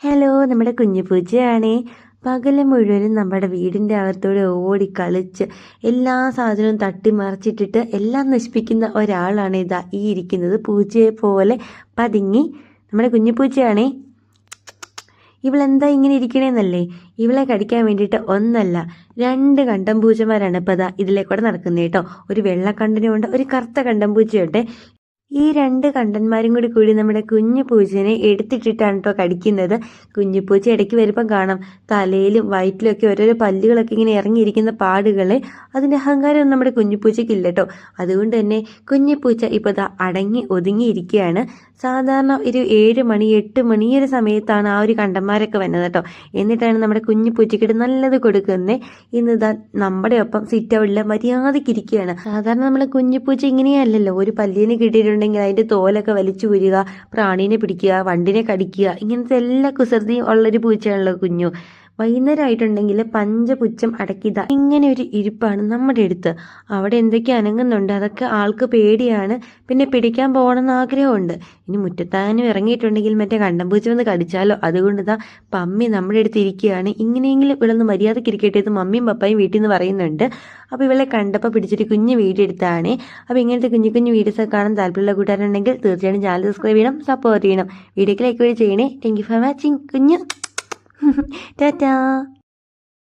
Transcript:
Hello നമ്മുടെ കുഞ്ഞു പൂച്ചയാണേ പകൽ മുഴുവനും നമ്മുടെ വീടിന്റെ അകത്തൂടെ ഓടി കളിച്ച് എല്ലാ സാധനവും തട്ടി മറിച്ചിട്ടിട്ട് എല്ലാം നശിപ്പിക്കുന്ന ഒരാളാണ് ഇതാ ഈ ഇരിക്കുന്നത്. പൂജയെ പോലെ പതുങ്ങി നമ്മുടെ കുഞ്ഞു പൂച്ചയാണേ ഇവളെന്താ ഇങ്ങനെ ഇരിക്കണേന്നല്ലേ? ഇവളെ കടിക്കാൻ വേണ്ടിയിട്ട് ഒന്നല്ല രണ്ട് കണ്ടം പൂച്ചമാരാണ് ഇപ്പോൾ അതാ ഇതിലെ നടക്കുന്നത് കേട്ടോ ഒരു വെള്ളക്കണ്ടനുമുണ്ട് ഒരു കറുത്ത കണ്ടം പൂച്ചയുണ്ട് ഈ രണ്ട് കണ്ടന്മാരും കൂടി കൂടി നമ്മുടെ കുഞ്ഞു പൂച്ചനെ എടുത്തിട്ടിട്ടാണ് കേട്ടോ കടിക്കുന്നത്. കുഞ്ഞു പൂച്ച ഇടയ്ക്ക് വരുമ്പം കാണാം തലയിലും വയറ്റിലും ഒക്കെ ഓരോരോ പല്ലുകളൊക്കെ ഇങ്ങനെ ഇറങ്ങിയിരിക്കുന്ന പാടുകളെ അതിന്റെ അഹങ്കാരം നമ്മുടെ കുഞ്ഞു പൂച്ചയ്ക്ക് ഇല്ല കേട്ടോ അതുകൊണ്ട് തന്നെ കുഞ്ഞു പൂച്ച ഇപ്പോൾ ദാ അടങ്ങി ഒതുങ്ങിയിരിക്കുകയാണ്. സാധാരണ ഒരു ഏഴ് മണി എട്ട് മണി ഒരു സമയത്താണ് ആ ഒരു കണ്ടന്മാരൊക്കെ വന്നത് കേട്ടോ എന്നിട്ടാണ് നമ്മുടെ കുഞ്ഞു പൂച്ചയ്ക്കിട്ട് നല്ലത് കൊടുക്കുന്നത് ഇന്ന് ഇതാ നമ്മുടെ ഒപ്പം സിറ്റ് ഔട്ടിൽ മര്യാദയ്ക്ക് ഇരിക്കുകയാണ്. സാധാരണ നമ്മൾ കുഞ്ഞു പൂച്ച ഇങ്ങനെയല്ലല്ലോ. ഒരു പല്ലിനെ കിട്ടിയിട്ടുണ്ടെങ്കിൽ അതിന്റെ തോലൊക്കെ വലിച്ചു കുരുക പ്രാണീനെ പിടിക്കുക വണ്ടിനെ കടിക്കുക ഇങ്ങനത്തെ എല്ലാ കുസൃതിയും ഉള്ളൊരു പൂച്ചയാണല്ലോ കുഞ്ഞു. വൈകുന്നേരം ആയിട്ടുണ്ടെങ്കിൽ പഞ്ചപുച്ഛം അടക്കിത ഇങ്ങനെ ഒരു ഇരിപ്പാണ് നമ്മുടെ അടുത്ത്. അവിടെ എന്തൊക്കെ അനങ്ങുന്നുണ്ട് അതൊക്കെ ആൾക്ക് പേടിയാണ്. പിന്നെ പിടിക്കാൻ പോകണമെന്ന് ആഗ്രഹമുണ്ട്. ഇനി മുറ്റത്താനും ഇറങ്ങിയിട്ടുണ്ടെങ്കിൽ മറ്റേ കണ്ടംപൂച്ച വന്ന് കടിച്ചാലോ? അതുകൊണ്ട് ഇതാ പമ്മി നമ്മുടെ അടുത്ത് ഇരിക്കുകയാണ്. ഇങ്ങനെയെങ്കിലും ഇവിടുന്ന് മര്യാദയ്ക്ക് ഇരിക്കട്ടെ എന്ന് മമ്മിയും പപ്പയും വീട്ടിൽ നിന്ന് പറയുന്നുണ്ട്. അപ്പോൾ ഇവളെ കണ്ടപ്പോൾ പിടിച്ചിട്ട് കുഞ്ഞ് വീഡിയോ എടുത്താണ്. അപ്പോൾ ഇങ്ങനത്തെ കുഞ്ഞു കുഞ്ഞു വീഡിയോസ് ഒക്കെ കാണാൻ താല്പര്യമുള്ള കൂട്ടുകാരുണ്ടെങ്കിൽ തീർച്ചയായും ചാനൽ സബ്സ്ക്രൈബ് ചെയ്യണം സപ്പോർട്ട് ചെയ്യണം. വീഡിയോക്ക് ലൈക്ക് വഴി ചെയ്യണേ. താങ്ക് യു ഫോർ വാച്ചിങ് കുഞ്ഞു 哼 哼哒哒。